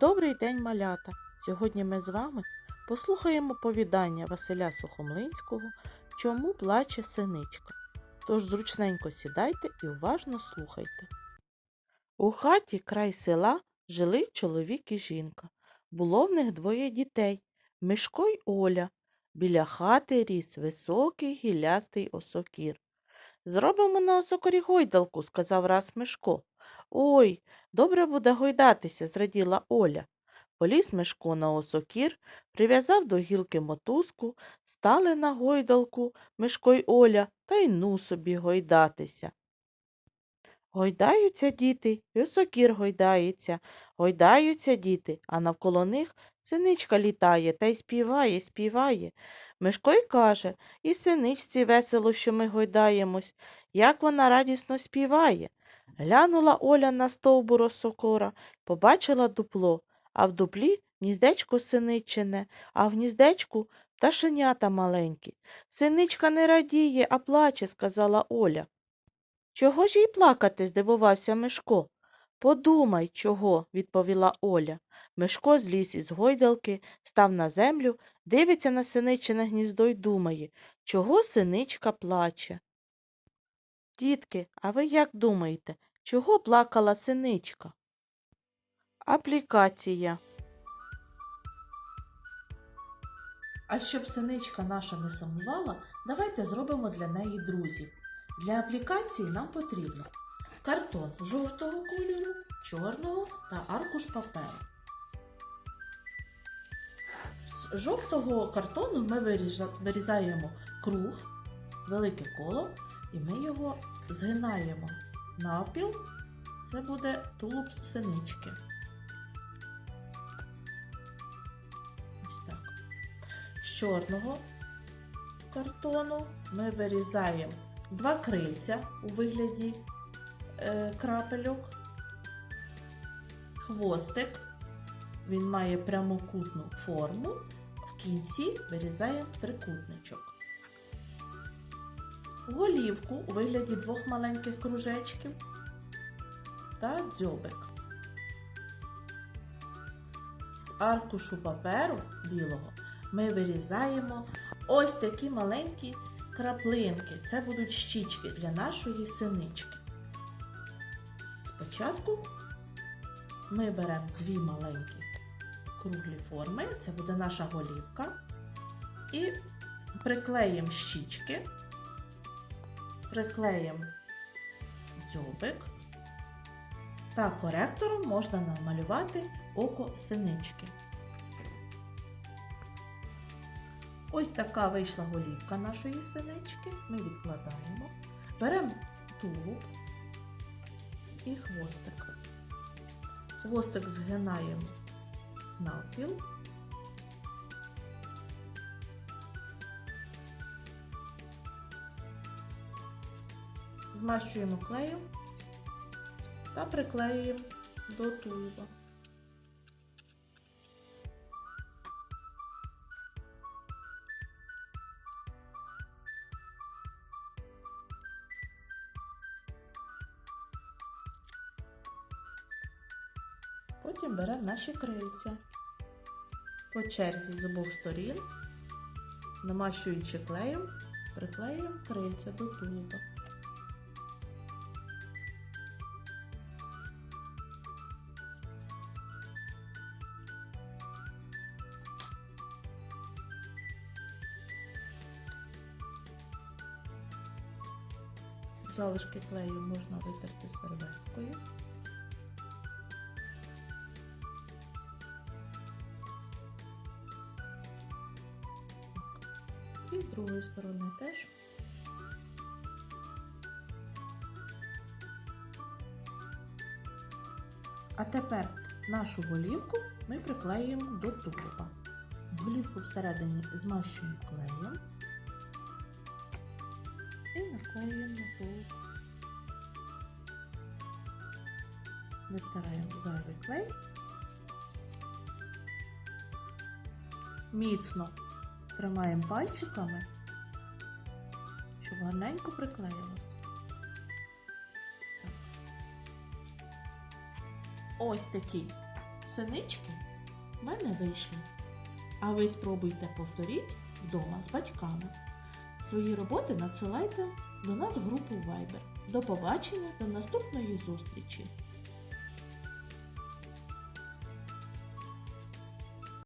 Добрий день, малята! Сьогодні ми з вами послухаємо повідання Василя Сухомлинського Чому плаче синичка. Тож зручненько сідайте і уважно слухайте. У хаті край села жили чоловік і жінка. Було в них двоє дітей Мишко й Оля. Біля хати ріс високий гіллястий осокір. Зробимо на осокорі гойдалку, сказав раз Мишко. Ой, добре буде гойдатися, зраділа Оля. Поліз Мишко на осокір, прив'язав до гілки мотузку, стали на гойдалку Мишко й Оля та й ну собі гойдатися. Гойдаються діти, і осокір гойдається, гойдаються діти, а навколо них синичка літає та й співає, співає. Мишко й каже, і синичці весело, що ми гойдаємось, як вона радісно співає. Глянула Оля на стовбур осокора, побачила дупло, а в дуплі гніздечко синичине, а в гніздечку пташенята маленькі. Синичка не радіє, а плаче, сказала Оля. Чого ж їй плакати? здивувався Мишко. Подумай, чого, відповіла Оля. Мишко зліз із гойдалки, став на землю, дивиться на синичине гніздо й думає, чого синичка плаче. Дітки, а ви як думаєте, чого плакала синичка? Аплікація. А щоб синичка наша не сумувала, давайте зробимо для неї друзів. Для аплікації нам потрібно картон жовтого кольору, чорного та аркуш паперу. З жовтого картону ми вирізаємо круг, велике коло, і ми його згинаємо навпіл. Це буде тулуб синички. Ось так. З чорного картону ми вирізаємо два крильця у вигляді е, крапельок, хвостик. Він має прямокутну форму. В кінці вирізаємо трикутничок. Голівку у вигляді двох маленьких кружечків та дзьобик. З аркушу паперу білого ми вирізаємо ось такі маленькі краплинки. Це будуть щічки для нашої синички. Спочатку ми беремо дві маленькі круглі форми, це буде наша голівка, і приклеїмо щічки, приклеїмо дзьобик. Та коректором можна намалювати око синички. Ось така вийшла голівка нашої синички. Ми відкладаємо. Беремо тулуб і хвостик. Хвостик згинаємо навпіл. Змащуємо клеєм та приклеюємо до тулуба. Потім беремо наші крильця. По черзі з обох сторін, намащуючи клеєм, приклеюємо крильця до тулуба. Залишки клею можна витерти серветкою. І з другої сторони теж. А тепер нашу голівку ми приклеїмо до тулуба. Голівку всередині змащуємо клеєм і наклеюємо на тулуб. Витираємо зайвий клей. Міцно тримаємо пальчиками, щоб гарненько приклеїлося. Ось такий синички в мене вийшли. А ви спробуйте повторіть вдома з батьками. Свої роботи надсилайте до нас в групу Viber. До побачення, до наступної зустрічі!